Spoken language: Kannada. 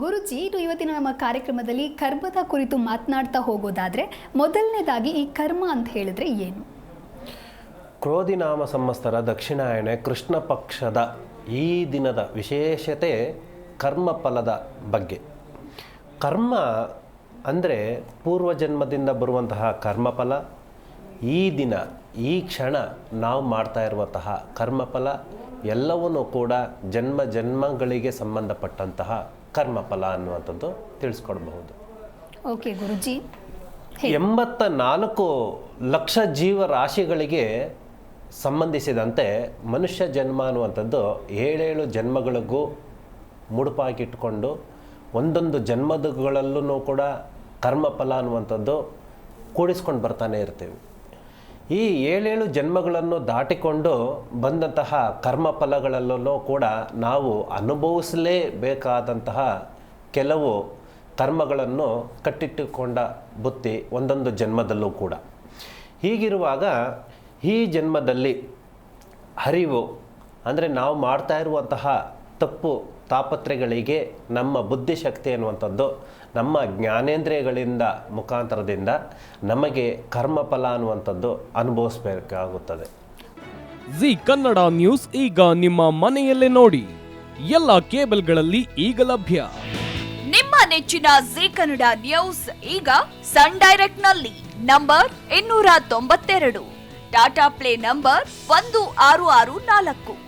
ಗುರುಜಿ, ಇದು ಇವತ್ತಿನ ನಮ್ಮ ಕಾರ್ಯಕ್ರಮದಲ್ಲಿ ಕರ್ಮದ ಕುರಿತು ಮಾತನಾಡ್ತಾ ಹೋಗೋದಾದ್ರೆ ಮೊದಲನೇದಾಗಿ ಈ ಕರ್ಮ ಅಂತ ಹೇಳಿದ್ರೆ ಏನು? ಕ್ರೋಧಿನಾಮ ಸಂವತ್ಸರ ದಕ್ಷಿಣಾಯಣೆ ಕೃಷ್ಣ ಪಕ್ಷದ ಈ ದಿನದ ವಿಶೇಷತೆ ಕರ್ಮಫಲದ ಬಗ್ಗೆ. ಕರ್ಮ ಅಂದರೆ ಪೂರ್ವಜನ್ಮದಿಂದ ಬರುವಂತಹ ಕರ್ಮಫಲ ಈ ದಿನ, ಈ ಕ್ಷಣ ನಾವು ಮಾಡ್ತಾ ಇರುವಂತಹ ಕರ್ಮಫಲ ಎಲ್ಲವನ್ನೂ ಕೂಡ ಜನ್ಮ ಜನ್ಮಗಳಿಗೆ ಸಂಬಂಧಪಟ್ಟಂತಹ ಕರ್ಮಫಲ ಅನ್ನುವಂಥದ್ದು ತಿಳಿಸ್ಕೊಡ್ಬಹುದು. ಓಕೆ ಗುರುಜಿ. ಎಂಬತ್ತ ನಾಲ್ಕು ಲಕ್ಷ ಜೀವರಾಶಿಗಳಿಗೆ ಸಂಬಂಧಿಸಿದಂತೆ ಮನುಷ್ಯ ಜನ್ಮ ಅನ್ನುವಂಥದ್ದು ಏಳೇಳು ಜನ್ಮಗಳಿಗೂ ಮುಡುಪಾಗಿಟ್ಕೊಂಡು ಒಂದೊಂದು ಜನ್ಮದಗಳಲ್ಲೂ ಕೂಡ ಕರ್ಮಫಲ ಅನ್ನುವಂಥದ್ದು ಕೂಡಿಸ್ಕೊಂಡು ಬರ್ತಾನೆ ಇರ್ತೀವಿ. ಈ ಏಳೇಳು ಜನ್ಮಗಳನ್ನು ದಾಟಿಕೊಂಡು ಬಂದಂತಹ ಕರ್ಮಫಲಗಳಲ್ಲೂ ಕೂಡ ನಾವು ಅನುಭವಿಸಲೇಬೇಕಾದಂತಹ ಕೆಲವು ಕರ್ಮಗಳನ್ನು ಕಟ್ಟಿಟ್ಟುಕೊಂಡ ಬುತ್ತಿ ಒಂದೊಂದು ಜನ್ಮದಲ್ಲೂ ಕೂಡ. ಹೀಗಿರುವಾಗ ಈ ಜನ್ಮದಲ್ಲಿ ಹರಿವು, ಅಂದರೆ ನಾವು ಮಾಡ್ತಾ ಇರುವಂತಹ ತಪ್ಪು ತಾಪತ್ರೆಗಳಿಗೆ ನಮ್ಮ ಬುದ್ಧಿಶಕ್ತಿ ಅನ್ನುವಂಥದ್ದು ನಮ್ಮ ಜ್ಞಾನೇಂದ್ರಿಯಗಳಿಂದ ಮುಖಾಂತರದಿಂದ ನಮಗೆ ಕರ್ಮಫಲ ಅನ್ನುವಂಥದ್ದು ಅನುಭವಿಸಬೇಕಾಗುತ್ತದೆ. ಜಿ ಕನ್ನಡ ನ್ಯೂಸ್ ಈಗ ನಿಮ್ಮ ಮನೆಯಲ್ಲೇ ನೋಡಿ. ಎಲ್ಲ ಕೇಬಲ್ಗಳಲ್ಲಿ ಈಗ ಲಭ್ಯ. ನಿಮ್ಮ ನೆಚ್ಚಿನ ಜಿ ಕನ್ನಡ ನ್ಯೂಸ್ ಈಗ ಸನ್ ಡೈರೆಕ್ಟ್ನಲ್ಲಿ ನಂಬರ್ ಇನ್ನೂರ ತೊಂಬತ್ತೆರಡು. ಟಾಟಾ ಪ್ಲೇ ನಂಬರ್ ಒಂದು ಆರು ಆರು ನಾಲ್ಕು.